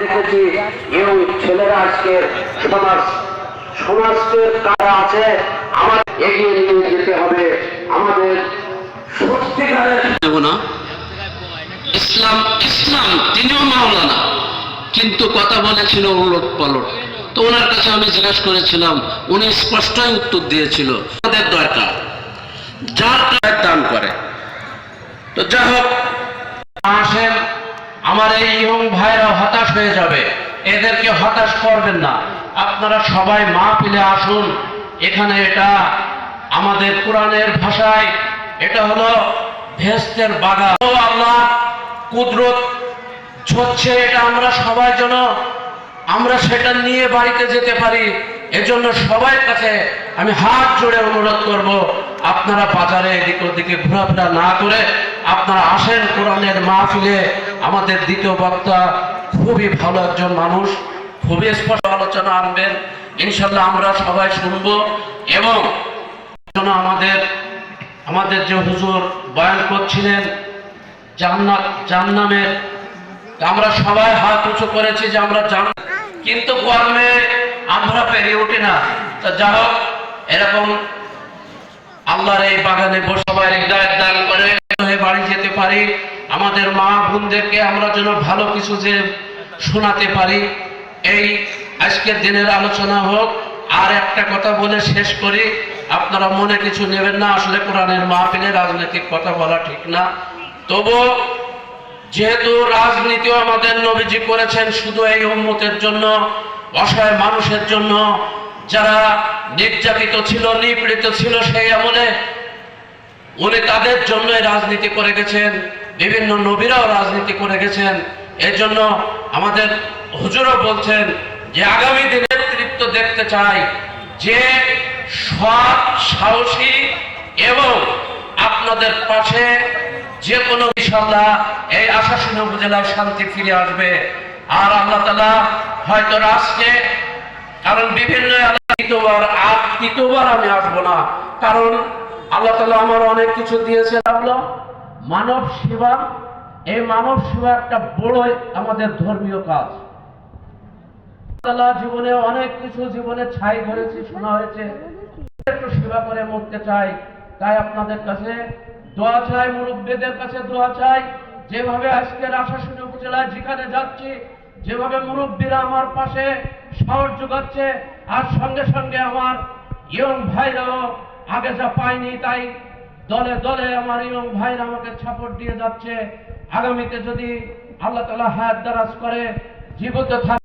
দেখেছি এবং ছেলেরা আজকে সমাজ সমাজকে আছে, আমার এগিয়ে নিয়ে যেতে হবে। আমাদের সত্যিকারের না। ইসলাম ইসলাম তিনিও মাওলানা, কিন্তু কথা বলেছিল উলট পালট তো ওনার কাছে আমি জিজ্ঞেস করেছিলাম, উনি স্পষ্টই উত্তর দিয়েছিল, আমাদের দরকার। যার দান করে। তো যা হোক ইয়ং ভাইরা হতাশ হয়ে যাবে। এদেরকে হতাশ করবেন না। আপনারা সবাই মা পিলে আসুন। এখানে এটা আমাদের কোরআনের ভাষায়, এটা হলো ভেস্তের বাগান। ও আল্লাহ, কুদরত হচ্ছে এটা আমরা সবাই যেন, আমরা সেটা নিয়ে বাড়িতে যেতে পারি। এজন্য সবার কাছে আমি হাত জোড়ে অনুরোধ করব, আপনারা বাজারে এদিক ওদিকে ঘোরাফেরা না করে আপনারা আসেন কোরআনের মাহফিলে। আমাদের দ্বিতীয় বক্তা খুবই ভালো একজন মানুষ, খুবই স্পষ্ট আলোচনা আনবেন। ইনশাল্লাহ আমরা সবাই শুনব এবং আমাদের আমাদের যে হুজুর বয়ান করছিলেন, জান্নাত জান্নামের আমরা সবাই হাত উঁচু করেছি যে আমরা জান, কিন্তু গরমে আমরা পেরিয়ে উঠি না। তা যা হোক, এরকম আল্লাহর এই বাগানে সবাই হৃদয় দান করে। আমাদের মা বোনদেরকে আমরা যেন ভালো কিছু যে শোনাতে পারি, এই আজকের দিনের আলোচনা হোক। আর একটা কথা বলে শেষ করি, আপনারা মনে কিছু নেবেন না, আসলে কোরআনের মাহফিলে রাজনৈতিক কথা বলা ঠিক না। তবু যেহেতু রাজনীতিও আমাদের নবীজি করেছেন শুধু এই উন্মতের জন্য, অসহায় মানুষের জন্য, যারা নির্যাতিত ছিল, নিপীড়িত ছিল সেই আমলে উনি তাদের জন্যই রাজনীতি করে গেছেন। বিভিন্ন নবীরাও রাজনীতি করে গেছেন। এর জন্য আমাদের হুজুরও বলছেন যে আগামী দিনে নেতৃত্ব দেখতে চাই। যে সৎ, সাহসী এবং আপনাদের পাশে যে কোনো ইনশাল্লাহ এই আশাসীন উপজেলায় শান্তি ফিরে আসবে। আর আল্লাহ তালা হয়তো রাষ্ট্রে, কারণ বিভিন্ন তৃতীয়বার আর তৃতীয়বার আমি আসব না। কারণ আল্লাহ তালা আমার অনেক কিছু দিয়েছে হলো মানব সেবা, এই মানব সেবা একটা বড় আমাদের ধর্মীয় কাজ। জীবনে অনেক কিছু জীবনে ছাই ধরেছি, শোনা হয়েছে। একটু সেবা করে মরতে চাই, তাই আপনাদের কাছে দোয়া চাই, মুরব্বীদের কাছে দোয়া চাই। যেভাবে আজকের আশাশুনি উপজেলায় যেখানে যাচ্ছি, যেভাবে মুরব্বীরা আমার পাশে সাহস যোগাচ্ছে, আর সঙ্গে সঙ্গে আমার ইয়ং ভাইরাও আগে যা পাইনি তাই দলে দলে আমার ইমাম ভাইরা আমাকে ছাপট দিয়ে যাচ্ছে। আগামীতে যদি আল্লাহ তালা হায়াত দারাজ করে, জীবিত থাকে